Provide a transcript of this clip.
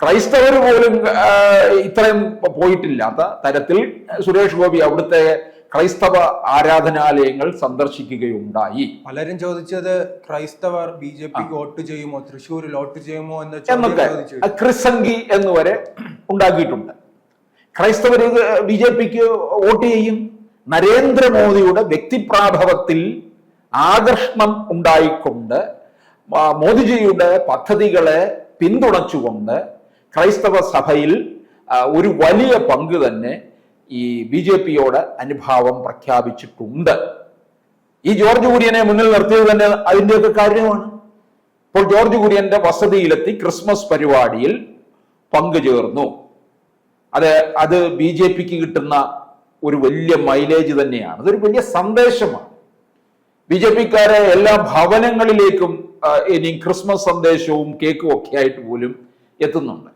ക്രൈസ്തവർ പോലും ഇത്രയും പോയിട്ടില്ലാത്ത തരത്തിൽ സുരേഷ് ഗോപി അവിടുത്തെ ക്രൈസ്തവ ആരാധനാലയങ്ങൾ സന്ദർശിക്കുകയുണ്ടായി. പലരും ചോദിച്ചത് ക്രൈസ്തവർ ബി ജെ പി വോട്ട് ചെയ്യുമോ തൃശ്ശൂരിൽ വോട്ട് ചെയ്യുമോ എന്നൊക്കെ ക്രിസംഗി എന്ന് വരെ ഉണ്ടാക്കിയിട്ടുണ്ട്. ക്രൈസ്തവർ ബി ജെ പിക്ക് വോട്ട് ചെയ്യും? നരേന്ദ്രമോദിയുടെ വ്യക്തിപ്രാഭവത്തിൽ ആകർഷണം ഉണ്ടായിക്കൊണ്ട് മോദിജിയുടെ പദ്ധതികളെ പിന്തുണച്ചുകൊണ്ട് ക്രൈസ്തവ സഭയിൽ ഒരു വലിയ പങ്ക് തന്നെ ഈ ബി ജെ പിയോട് അനുഭാവം പ്രഖ്യാപിച്ചിട്ടുണ്ട്. ഈ ജോർജ് കുര്യനെ മുന്നിൽ നിർത്തിയത് തന്നെ അതിന്റെയൊക്കെ കാര്യമാണ്. ഇപ്പോൾ ജോർജ് കുര്യന്റെ വസതിയിലെത്തി ക്രിസ്മസ് പരിപാടിയിൽ പങ്കുചേർന്നു. അത് അത് ബി ജെ പിക്ക് കിട്ടുന്ന ഒരു വലിയ മൈലേജ് തന്നെയാണ്. അതൊരു വലിയ സന്ദേശമാണ്. ബി ജെ പിക്കാരെ എല്ലാ ഭവനങ്ങളിലേക്കും ഇനി ക്രിസ്മസ് സന്ദേശവും കേക്കും ഒക്കെ ആയിട്ട് പോലും എത്തുന്നുണ്ട്.